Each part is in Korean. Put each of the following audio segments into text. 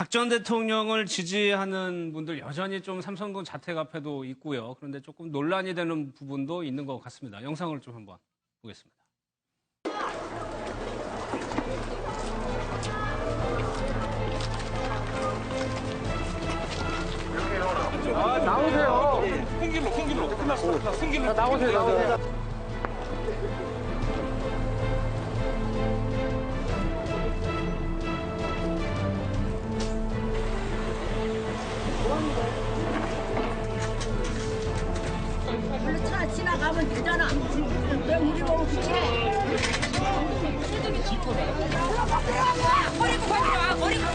박 전 대통령을 지지하는 분들 여전히 좀 삼성동 자택 앞에도 있고요. 그런데 조금 논란이 되는 부분도 있는 것 같습니다. 영상을 좀 한번 보겠습니다. 나오세요. 큰 길로 큰 길로 끝났어 끝났어 큰 길로 나오세요. 나오세요. 원래 차 지나가면 되잖아. 왜 우리 보고 그래? 버리고 가져와, 버리고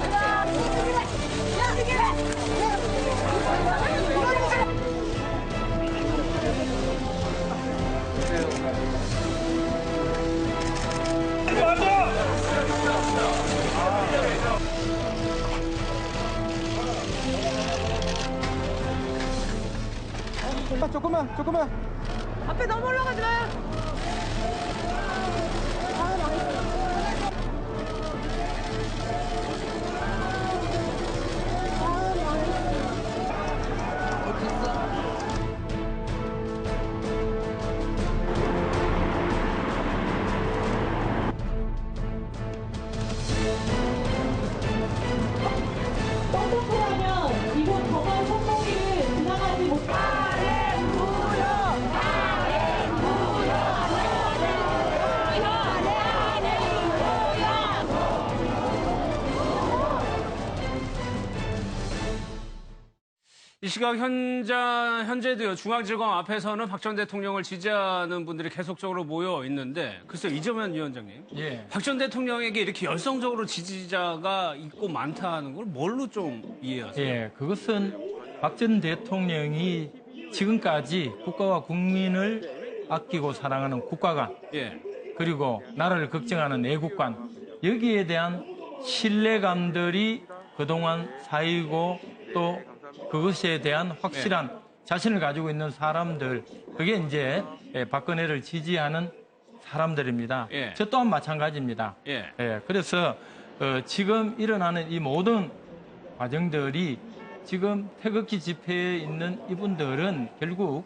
조금만, 조금만, 조금만. 앞에 너무 올라가지 마요. 뻥뻥하 이 시각 현장, 현재도요, 중앙지검 앞에서는 박 전 대통령을 지지하는 분들이 계속적으로 모여 있는데, 글쎄요, 이재명 위원장님. 예. 박 전 대통령에게 이렇게 열성적으로 지지자가 있고 많다는 걸 뭘로 좀 이해하세요? 예, 그것은 박 전 대통령이 지금까지 국가와 국민을 아끼고 사랑하는 국가관, 예. 그리고 나라를 걱정하는 애국관, 여기에 대한 신뢰감들이 그동안 쌓이고 또 그것에 대한 확실한 자신을 가지고 있는 사람들, 그게 이제 예, 박근혜를 지지하는 사람들입니다. 예. 저 또한 마찬가지입니다. 예. 예, 그래서 어, 지금 일어나는 이 모든 과정들이 지금 태극기 집회에 있는 이분들은 결국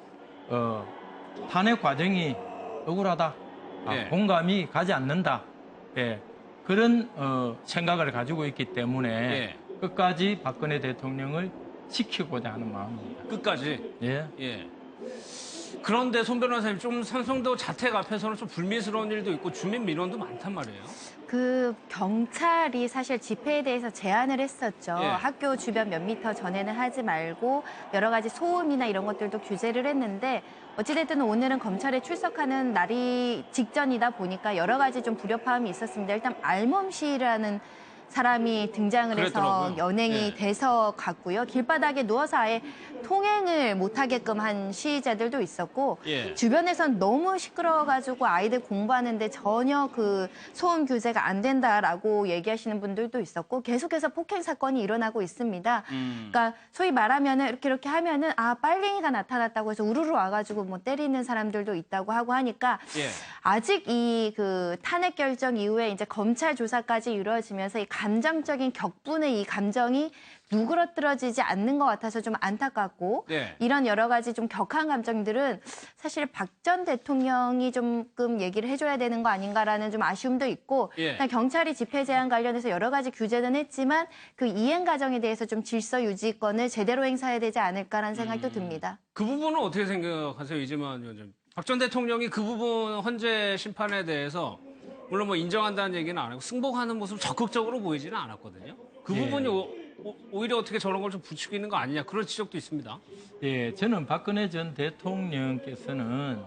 어, 탄핵 과정이 억울하다, 아, 예. 공감이 가지 않는다, 예, 그런 어, 생각을 가지고 있기 때문에 예. 끝까지 박근혜 대통령을 지키고자 하는 마음입니다. 끝까지. 예. 예. 그런데 손 변호사님 좀 삼성도 자택 앞에서는 좀 불미스러운 일도 있고 주민 민원도 많단 말이에요. 그 경찰이 사실 집회에 대해서 제안을 했었죠. 예. 학교 주변 몇 미터 전에는 하지 말고 여러 가지 소음이나 이런 것들도 규제를 했는데 어찌됐든 오늘은 검찰에 출석하는 날이 직전이다 보니까 여러 가지 좀 불협화음이 있었습니다. 일단 알몸씨라는 사람이 등장을 해서 그랬더라고요. 연행이 예. 돼서 갔고요. 길바닥에 누워서 아예 통행을 못하게끔 한 시위자들도 있었고 예. 주변에선 너무 시끄러워가지고 아이들 공부하는데 전혀 그 소음 규제가 안 된다라고 얘기하시는 분들도 있었고 계속해서 폭행 사건이 일어나고 있습니다. 음. 그러니까 소위 말하면은 이렇게 이렇게 하면은 아 빨갱이가 나타났다고 해서 우르르 와가지고 뭐 때리는 사람들도 있다고 하고 하니까 예. 아직 이 그 탄핵 결정 이후에 이제 검찰 조사까지 이루어지면서 이 감정적인 격분의 이 감정이 누그러뜨려지지 않는 것 같아서 좀 안타깝고 네. 이런 여러 가지 좀 격한 감정들은 사실 박 전 대통령이 조금 얘기를 해줘야 되는 거 아닌가라는 좀 아쉬움도 있고 예. 일단 경찰이 집회 제한 관련해서 여러 가지 규제는 했지만 그 이행 과정에 대해서 좀 질서 유지권을 제대로 행사해야 되지 않을까라는 생각도 음. 듭니다. 그 부분은 어떻게 생각하세요, 위원장님? 박 전 대통령이 그 부분 헌재 심판에 대해서 물론 뭐 인정한다는 얘기는 안 하고 승복하는 모습 적극적으로 보이지는 않았거든요. 그 예. 부분이 오, 히려 어떻게 저런 걸 좀 부추기는 있는 거 아니냐 그런 지적도 있습니다. 예, 저는 박근혜 전 대통령께서는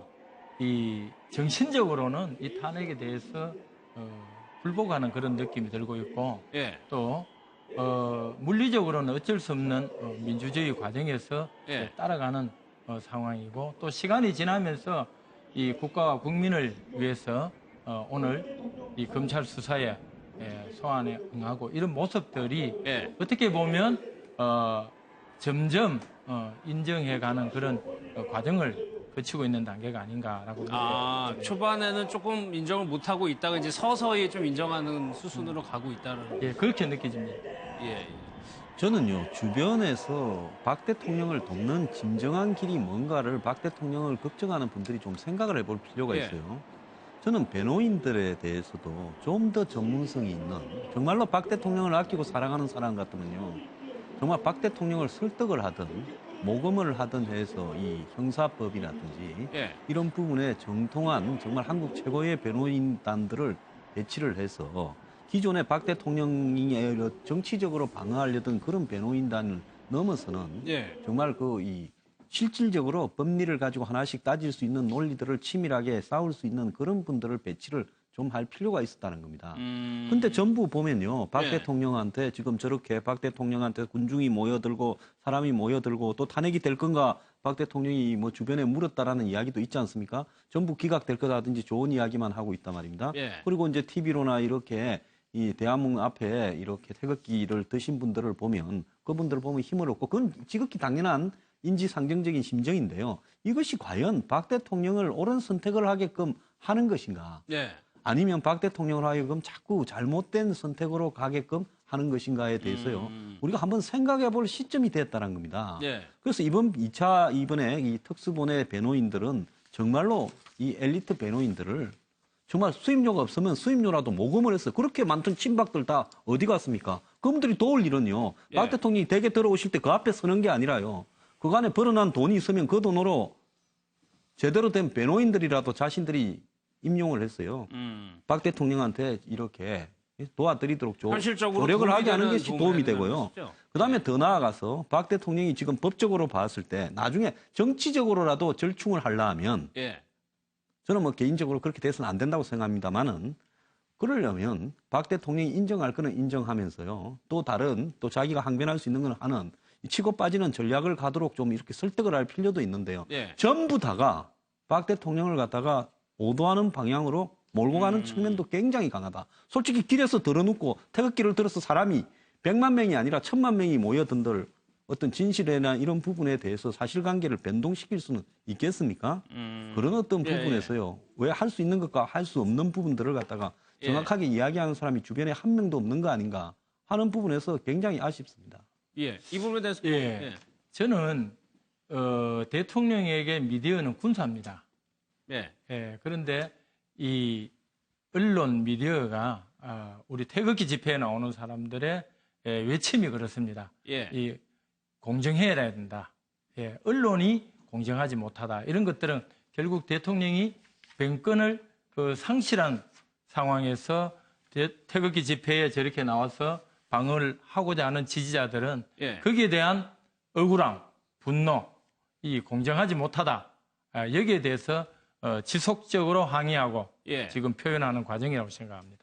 이 정신적으로는 이 탄핵에 대해서 어, 불복하는 그런 느낌이 들고 있고 예. 또 어, 물리적으로는 어쩔 수 없는 어, 민주주의 과정에서 예. 따라가는 어, 상황이고 또 시간이 지나면서 이 국가와 국민을 위해서 어, 오늘 이 검찰 수사에 예, 소환에 응하고 이런 모습들이 예. 어떻게 보면 어, 점점 어, 인정해가는 그런 어, 과정을 거치고 있는 단계가 아닌가라고 아. 초반에는 조금 인정을 못하고 있다가 이제 서서히 좀 인정하는 수순으로 가고 있다는. 예, 그렇게 느껴집니다. 예. 예. 저는요 주변에서 박 대통령을 돕는 진정한 길이 뭔가를 박 대통령을 걱정하는 분들이 좀 생각을 해볼 필요가 예. 있어요. 저는 변호인들에 대해서도 좀 더 전문성이 있는 정말로 박 대통령을 아끼고 사랑하는 사람 같으면요 정말 박 대통령을 설득을 하든 모금을 하든 해서 이 형사법이라든지 예. 이런 부분에 정통한 정말 한국 최고의 변호인단들을 배치를 해서 기존의 박 대통령이 정치적으로 방어하려던 그런 변호인단을 넘어서는 예. 정말 그 이 실질적으로 법리를 가지고 하나씩 따질 수 있는 논리들을 치밀하게 싸울 수 있는 그런 분들을 배치를 좀 할 필요가 있었다는 겁니다. 음. 근데 전부 보면요. 박 예. 대통령한테 지금 저렇게 박 대통령한테 군중이 모여들고 사람이 모여들고 또 탄핵이 될 건가 박 대통령이 뭐 주변에 물었다라는 이야기도 있지 않습니까? 전부 기각될 거다든지 좋은 이야기만 하고 있단 말입니다. 예. 그리고 이제 TV로나 이렇게 이 대한문 앞에 이렇게 태극기를 드신 분들을 보면 그분들을 보면 힘을 얻고 그건 지극히 당연한 인지상정적인 심정인데요. 이것이 과연 박 대통령을 옳은 선택을 하게끔 하는 것인가? 예. 아니면 박 대통령을 하여금 자꾸 잘못된 선택으로 가게끔 하는 것인가에 대해서요. 음. 우리가 한번 생각해 볼 시점이 됐다는 겁니다. 예. 그래서 이번 2차 이번에 이 특수본의 변호인들은 정말로 이 엘리트 변호인들을 정말 수임료가 없으면 수임료라도 모금을 해서 그렇게 많던 친박들 다 어디 갔습니까? 그분들이 도울 일은요. 박 예. 대통령이 댁에 들어오실 때 그 앞에 서는 게 아니라요. 그간에 벌어난 돈이 있으면 그 돈으로 제대로 된 변호인들이라도 자신들이 임용을 했어요. 음. 박 대통령한테 이렇게 도와드리도록 조, 노력을 하게 하는 것이 도움이 되고요. 것이죠. 그다음에 더 나아가서 박 대통령이 지금 법적으로 봤을 때 나중에 정치적으로라도 절충을 하려 하면 예. 저는 뭐 개인적으로 그렇게 돼서는 안 된다고 생각합니다만은 그러려면 박 대통령이 인정할 거는 인정하면서요. 또 다른 또 자기가 항변할 수 있는 건 하는 이 치고 빠지는 전략을 가도록 좀 이렇게 설득을 할 필요도 있는데요. 예. 전부 다가 박 대통령을 갖다가 오도하는 방향으로 몰고 가는 음. 측면도 굉장히 강하다. 솔직히 길에서 들어눕고 태극기를 들어서 사람이 100만 명이 아니라 1000만 명이 모여든들 어떤 진실이나 이런 부분에 대해서 사실관계를 변동시킬 수는 있겠습니까? 음. 그런 어떤 예, 부분에서요. 왜 할 수 있는 것과 할 수 없는 부분들을 갖다가 예. 정확하게 이야기하는 사람이 주변에 한 명도 없는 거 아닌가 하는 부분에서 굉장히 아쉽습니다. 예. 이 부분에 대해서 예. 예. 저는 어, 대통령에게 미디어는 군사입니다. 예. 예, 그런데 이 언론 미디어가 아, 우리 태극기 집회에 나오는 사람들의 예, 외침이 그렇습니다. 예. 이 공정해야 된다. 예, 언론이 공정하지 못하다. 이런 것들은 결국 대통령이 ven권을 그 상실한 상황에서 대- 태극기 집회에 저렇게 나와서 방어를 하고자 하는 지지자들은 예. 거기에 대한 억울함, 분노, 이 공정하지 못하다. 아, 여기에 대해서 어, 지속적으로 항의하고 예. 지금 표현하는 과정이라고 생각합니다.